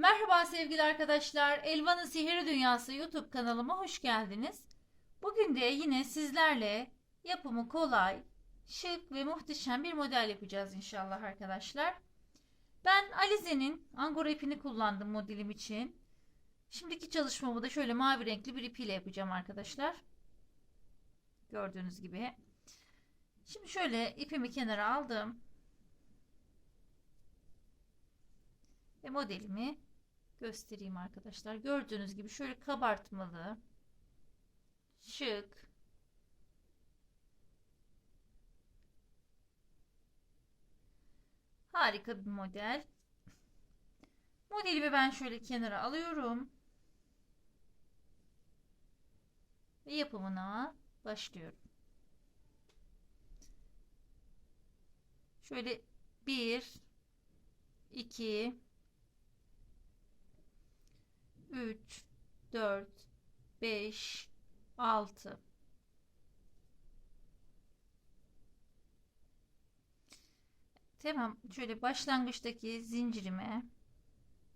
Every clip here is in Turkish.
Merhaba sevgili arkadaşlar. Elvan'ın Sihirli Dünyası YouTube kanalıma hoş geldiniz. Bugün de yine sizlerle yapımı kolay, şık ve muhteşem bir model yapacağız inşallah arkadaşlar. Ben Alize'nin Angora ipini kullandım modelim için. Şimdiki çalışmamı da şöyle mavi renkli bir ipiyle yapacağım arkadaşlar. Gördüğünüz gibi. Şimdi şöyle ipimi kenara aldım. Ve modelimi göstereyim arkadaşlar. Gördüğünüz gibi şöyle kabartmalı, şık, harika bir model. Modelimi ben şöyle kenara alıyorum. Ve yapımına başlıyorum. Şöyle 1 2 3 4 5 6 Tamam şöyle başlangıçtaki zincirime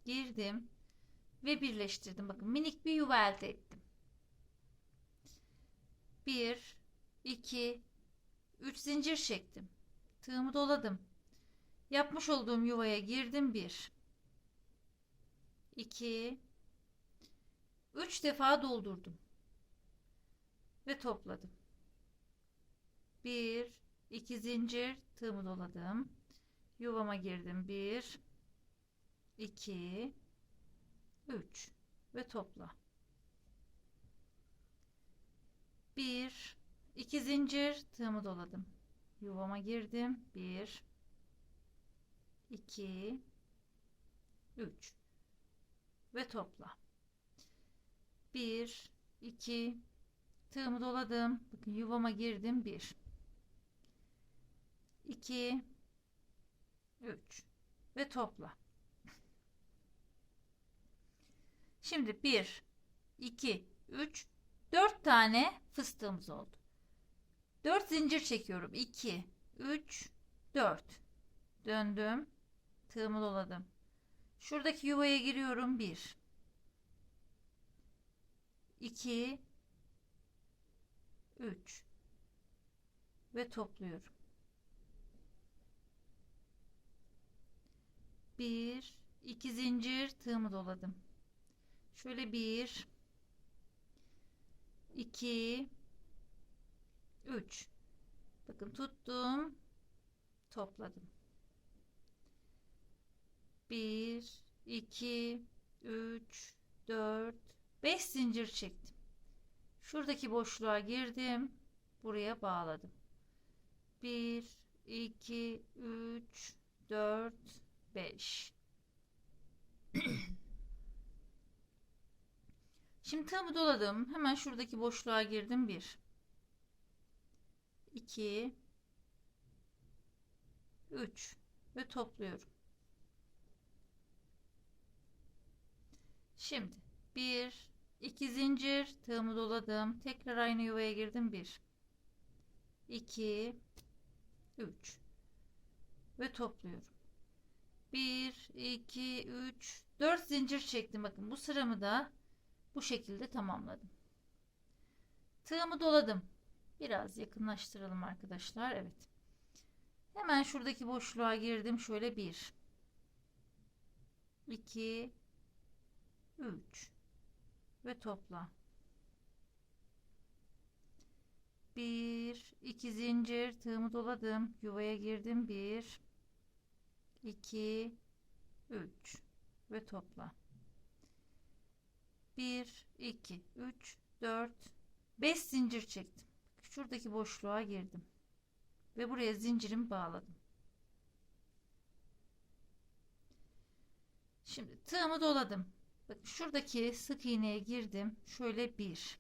girdim ve birleştirdim. Bakın minik bir yuva elde ettim. 1 2 3 zincir çektim. Tığımı doladım. Yapmış olduğum yuvaya girdim 1 2 3 defa doldurdum ve topladım. 1 2 zincir tığımı doladım. Yuvama girdim. 1 2 3 ve topla. 1 2 zincir tığımı doladım. Yuvama girdim. 1 2 3 ve topla. 1 2 tığımı doladım. Bakın yuvama girdim. 1 2 3 ve topla. Şimdi 1 2 3 4 tane fıstığımız oldu. 4 zincir çekiyorum. 2 3 4 döndüm. Tığımı doladım. Şuradaki yuvaya giriyorum. 1 2 3 ve topluyorum. 1 2 zincir tığımı doladım. Şöyle 1 2 3 Bakın tuttum. Topladım. 1 2 3 4 5 zincir çektim. Şuradaki boşluğa girdim. Buraya bağladım. 1 2 3 4 5 Şimdi tığımı doladım. Hemen şuradaki boşluğa girdim. 1 2 3 ve topluyorum. Şimdi 1 2 zincir tığımı doladım. Tekrar aynı yuvaya girdim. 1 2 3 ve topluyorum. 1 2 3 4 zincir çektim. Bakın bu sıramı da bu şekilde tamamladım. Tığımı doladım. Biraz yakınlaştıralım arkadaşlar. Evet. Hemen şuradaki boşluğa girdim. Şöyle 1 2 3 ve topla. 1 2 zincir tığımı doladım. Yuvaya girdim. 1 2 3 ve topla. 1 2 3 4 5 zincir çektim. Şuradaki boşluğa girdim. Ve buraya zincirimi bağladım. Şimdi tığımı doladım. Şuradaki sık iğneye girdim. Şöyle bir.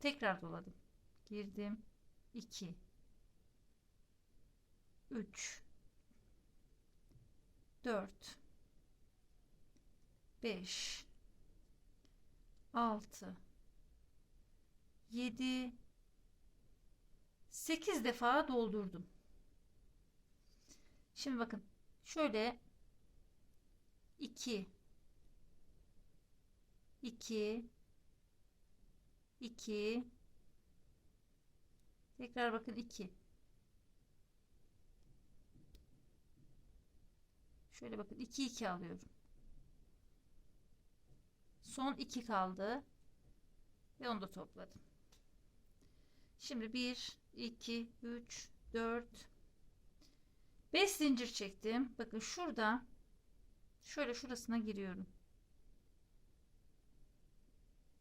Tekrar doladım. Girdim. 2 3 4 5 6 7 8 defa doldurdum. Şimdi bakın şöyle 2 2 2 tekrar bakın 2 şöyle bakın 2 2 alıyorum. Son 2 kaldı ve onu da topladım. Şimdi 1 2 3 4 5 zincir çektim. Bakın şurada şöyle şurasına giriyorum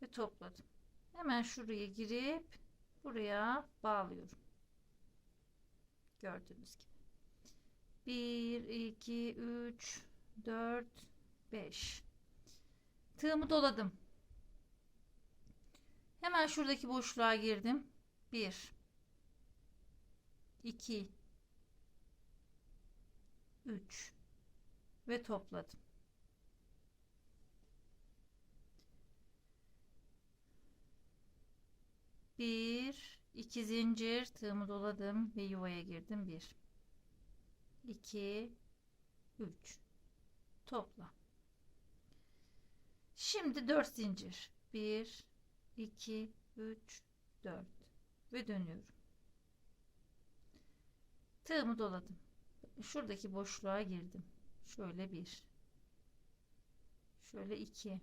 ve topladım. Hemen şuraya girip buraya bağlıyorum. Gördüğünüz gibi. 1 2 3 4 5 Tığımı doladım. Hemen şuradaki boşluğa girdim. 1 2 3 ve topladım. Bir, iki zincir tığımı doladım ve yuvaya girdim. Bir, iki, üç. Topla. Şimdi dört zincir. Bir, iki, üç, dört ve dönüyorum. Tığımı doladım. Şuradaki boşluğa girdim. Şöyle bir. Şöyle iki.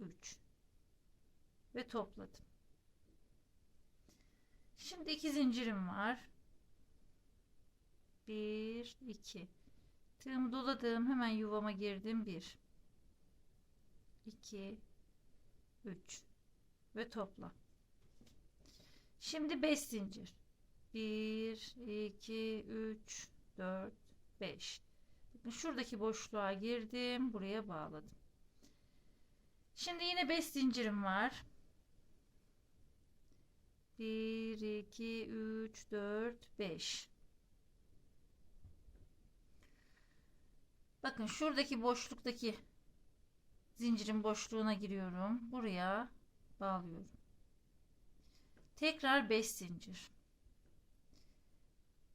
Üç ve topladım. Şimdi iki zincirim var. Bir, iki. Tığımı doladım. Hemen yuvama girdim. Bir, iki, üç ve topla. Şimdi beş zincir. Bir, iki, üç, dört, beş. Şuradaki boşluğa girdim. Buraya bağladım. Şimdi yine beş zincirim var. 1, 2, 3, 4, 5. Bakın şuradaki boşluktaki zincirin boşluğuna giriyorum. Buraya bağlıyorum. Tekrar 5 zincir.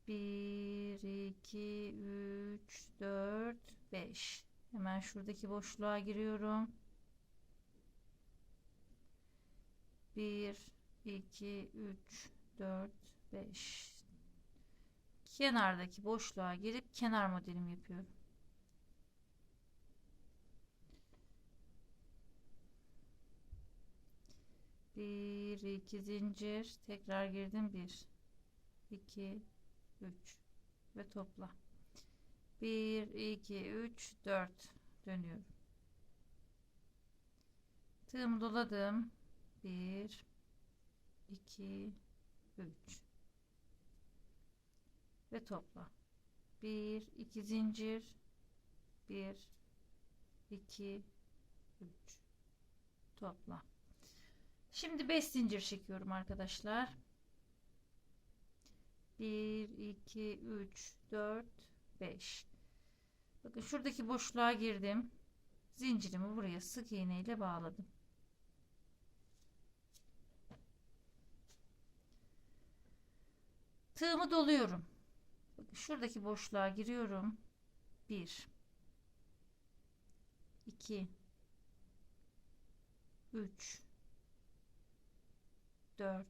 1, 2, 3, 4, 5. Hemen şuradaki boşluğa giriyorum. 1, 2, 3, 4, 5. Kenardaki boşluğa girip kenar modelimi yapıyorum. Bir, iki zincir. Tekrar girdim. Bir, iki, üç ve topla. Bir, iki, üç, dört dönüyorum. Tığımı doladım. Bir, 2 3 ve topla. 1 2 zincir. 1 2 3 topla. Şimdi 5 zincir çekiyorum arkadaşlar. 1 2 3 4 5 bakın şuradaki boşluğa girdim. Zincirimi buraya sık iğne ile bağladım Tığımı doluyorum. Şuradaki boşluğa giriyorum. 1 2 3 4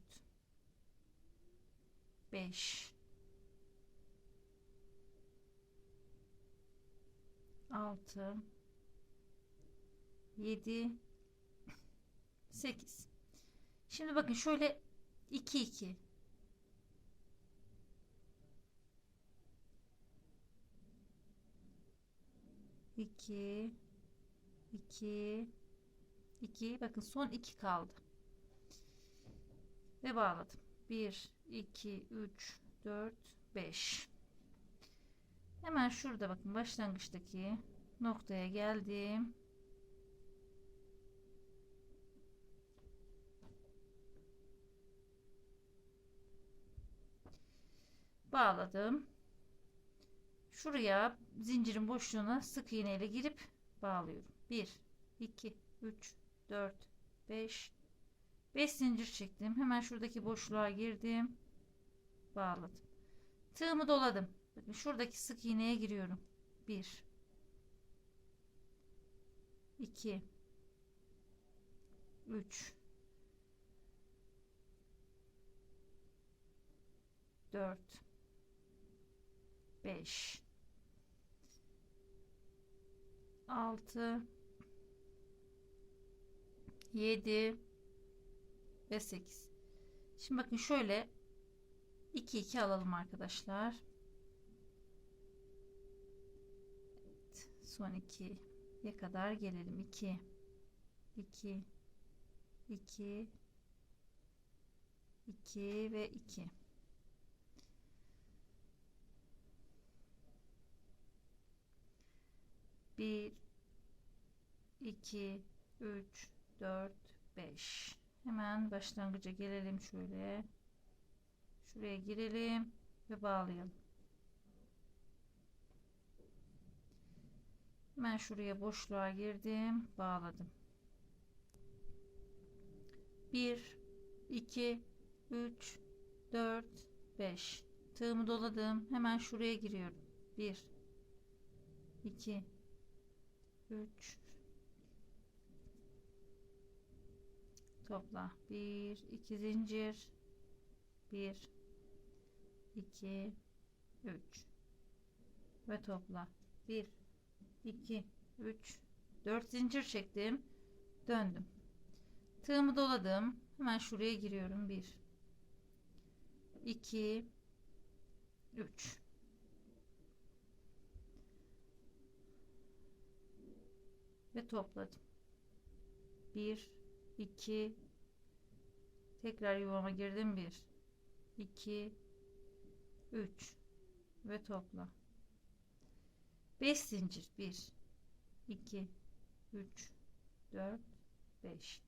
5 6 7 8 Şimdi bakın şöyle 2 2 2 2 2 bakın son 2 kaldı. Ve bağladım. 1 2 3 4 5 hemen şurada bakın başlangıçtaki noktaya geldim. Bağladım şuraya zincirin boşluğuna sık iğne ile girip bağlıyorum. 1 2 3 4 5 5 zincir çektim. Hemen şuradaki boşluğa girdim. Bağladım. Tığımı doladım. Bakın şuradaki sık iğneye giriyorum. 1 2 3 4 5 6 7 ve 8 şimdi bakın şöyle 2 2 alalım arkadaşlar. Evet, son 2'ye kadar gelelim. 2 2 2 2 ve 2 1 2 3 4 5 hemen başlangıca gelelim şöyle. Şuraya girelim ve bağlayalım. Hemen şuraya boşluğa girdim bağladım. 1 2 3 4 5 tığımı doladım hemen şuraya giriyorum. 1 2 3 topla. 1 2 zincir. 1 2 3 ve topla. 1 2 3 4 zincir çektim. Döndüm. Tığımı doladım. Hemen şuraya giriyorum. 1 2 3 ve topladım. 1 2 tekrar yuvama girdim. 1 2 3 ve topla. 5 zincir. 1 2 3 4 5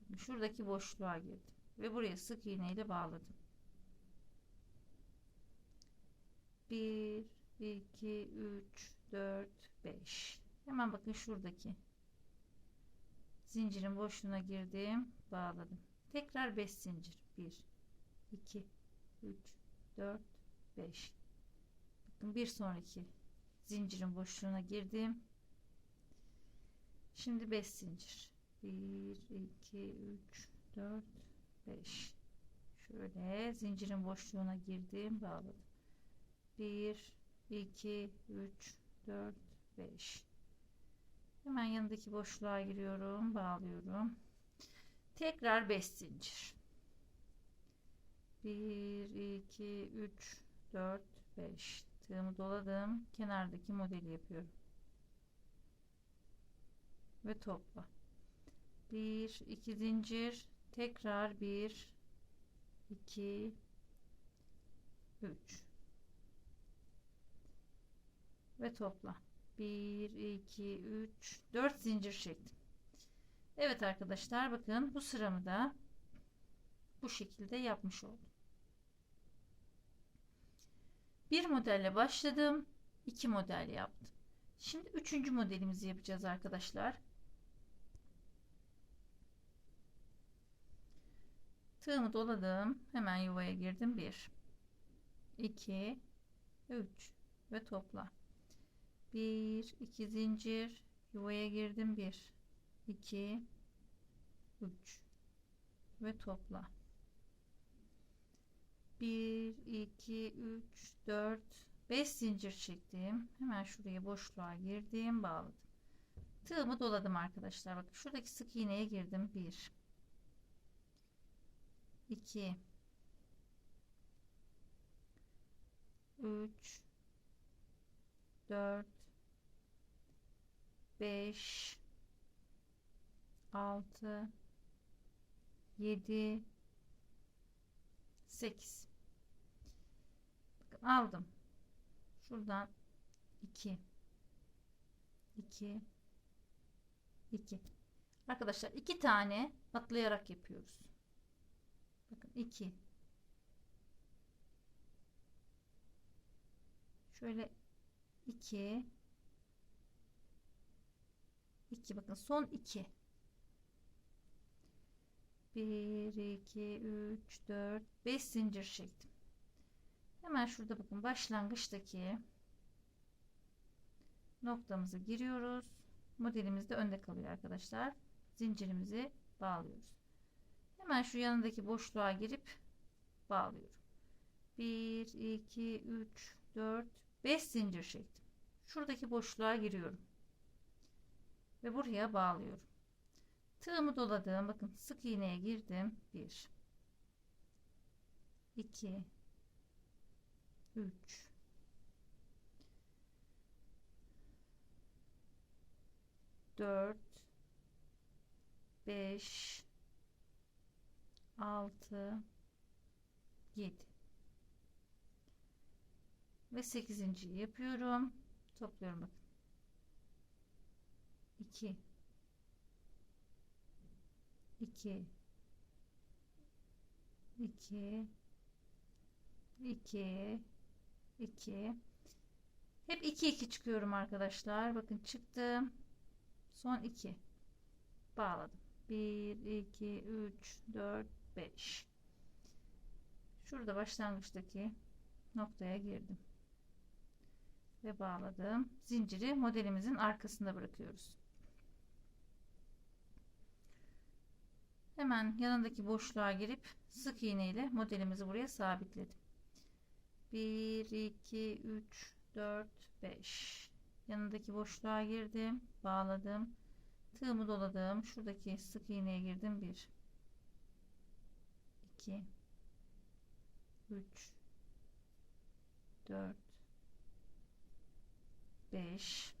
Bakın şuradaki boşluğa girdim ve buraya sık iğne ile bağladım. 1 2 3 4 5 hemen bakın şuradaki. Zincirin boşluğuna girdim bağladım. Tekrar 5 zincir. 1 2 3 4 5 bakın bir sonraki zincirin boşluğuna girdim. Şimdi 5 zincir. 1 2 3 4 5 şöyle zincirin boşluğuna girdim bağladım. 1 2 3 4 5 hemen yanındaki boşluğa giriyorum bağlıyorum. Tekrar 5 zincir. 1 2 3 4 5 tığımı doladım. Kenardaki modeli yapıyorum. Ve topla. 1 2 zincir. Tekrar 1 2 3 ve topla 1 2 3 4 zincir çektim. Evet arkadaşlar bakın bu sıramı da bu şekilde yapmış oldum. Bir modelle başladım iki model yaptım. Şimdi üçüncü modelimizi yapacağız arkadaşlar. Tığımı doladım hemen yuvaya girdim. 1 2 3 ve topla 1 2 zincir. Yuvaya girdim. 1 2 3 ve topla. 1 2 3 4 5 zincir çektim. Hemen şuraya boşluğa girdim. Bağladım. Tığımı doladım arkadaşlar. Bakın şuradaki sık iğneye girdim. 1 2 3 4 5 6 7 8 Bakın aldım. Şuradan 2 2 2 arkadaşlar iki tane atlayarak yapıyoruz. Bakın 2 şöyle 2 2 bakın son 2 1 2 3 4 5 zincir çektim hemen şurada bakın başlangıçtaki noktamızı giriyoruz Modelimiz de önde kalıyor arkadaşlar. Zincirimizi bağlıyoruz. Hemen şu yanındaki boşluğa girip bağlıyorum. 1, 2, 3, 4, 5 zincir çektim. Şuradaki boşluğa giriyorum. Ve buraya bağlıyorum. Tığımı doladım. Bakın sık iğneye girdim. 1 2 3 4 5 6 7 ve 8. yapıyorum. Topluyorum bakın. 2 2 2 2 2 hep 2 2 çıkıyorum arkadaşlar. Bakın çıktım. Son 2 bağladım. 1 2 3 4 5 Şurada başlangıçtaki noktaya girdim. Ve bağladım. Zinciri modelimizin arkasında bırakıyoruz. Hemen yanındaki boşluğa girip sık iğne ile modelimizi buraya sabitledim. 1 2 3 4 5 yanındaki boşluğa girdim bağladım. Tığımı doladım. Şuradaki sık iğneye girdim. 1 2 3 4 5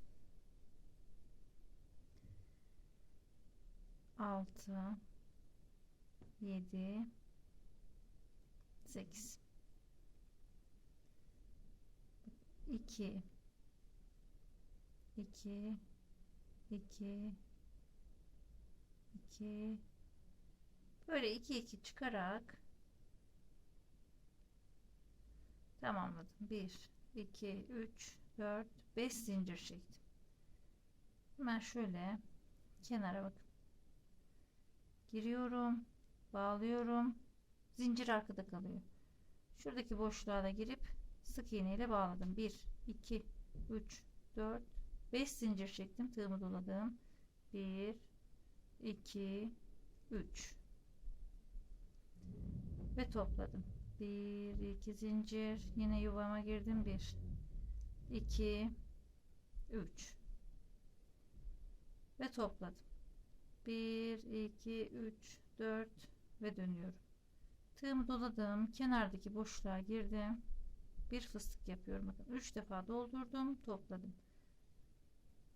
6 7 8 2 2 2 2 böyle 2 2 çıkarak tamamladım. 1 2 3 4 5 zincir çektim. Hemen şöyle kenara bakın. Giriyorum bağlıyorum. Zincir arkada kalıyor. Şuradaki boşluğa da girip sık iğne ile bağladım. 1 2 3 4 5 zincir çektim. Tığımı doladım. 1 2 3 ve topladım. 1 2 zincir. Yine yuvama girdim. 1 2 3 ve topladım. 1 2 3 4 ve dönüyorum. Tığımı doladım kenardaki boşluğa girdim. Bir fıstık yapıyorum. Bakın 3 defa doldurdum topladım.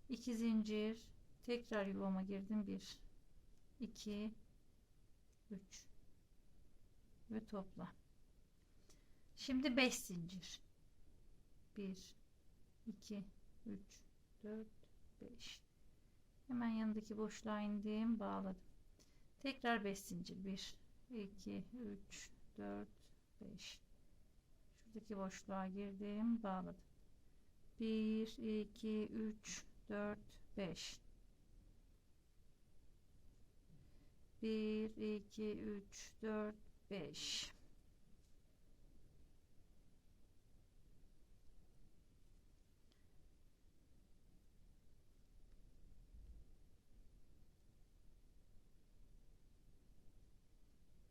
2 zincir tekrar yuvama girdim. 1 2 3 ve topla. Şimdi 5 zincir. 1 2 3 4 5 hemen yanındaki boşluğa indim bağladım tekrar 5 zincir 1 2 3 4 5 şuradaki boşluğa girdim. Bağladım 1 2 3 4 5 1 2 3 4 5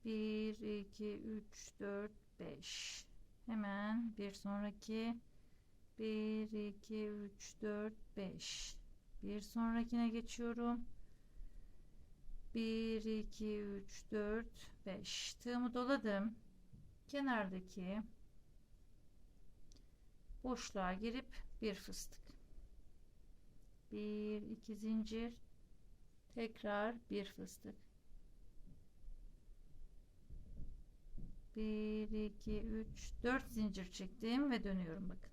1 2 3 4 5 hemen bir sonraki. 1 2 3 4 5 bir sonrakine geçiyorum. 1 2 3 4 5 tığımı doladım. Kenardaki boşluğa girip bir fıstık. 1 2 zincir. Tekrar bir fıstık 1 2 3 4 zincir çektim ve dönüyorum bakın.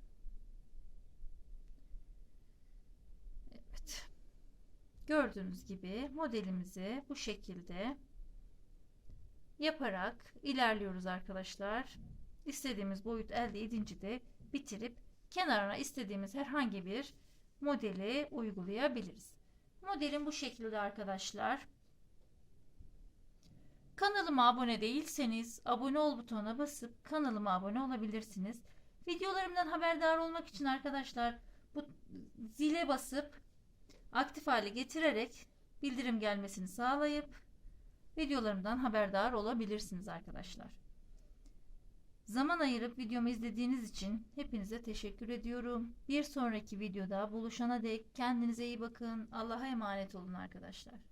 Evet. Gördüğünüz gibi modelimizi bu şekilde yaparak ilerliyoruz arkadaşlar. İstediğimiz boyut elde edince de bitirip kenarına istediğimiz herhangi bir modeli uygulayabiliriz. Modelim bu şekilde arkadaşlar Kanalıma abone değilseniz abone ol butonuna basıp kanalıma abone olabilirsiniz. Videolarımdan haberdar olmak için arkadaşlar bu zile basıp aktif hale getirerek bildirim gelmesini sağlayıp videolarımdan haberdar olabilirsiniz arkadaşlar. Zaman ayırıp videomu izlediğiniz için hepinize teşekkür ediyorum. Bir sonraki videoda buluşana dek kendinize iyi bakın. Allah'a emanet olun arkadaşlar.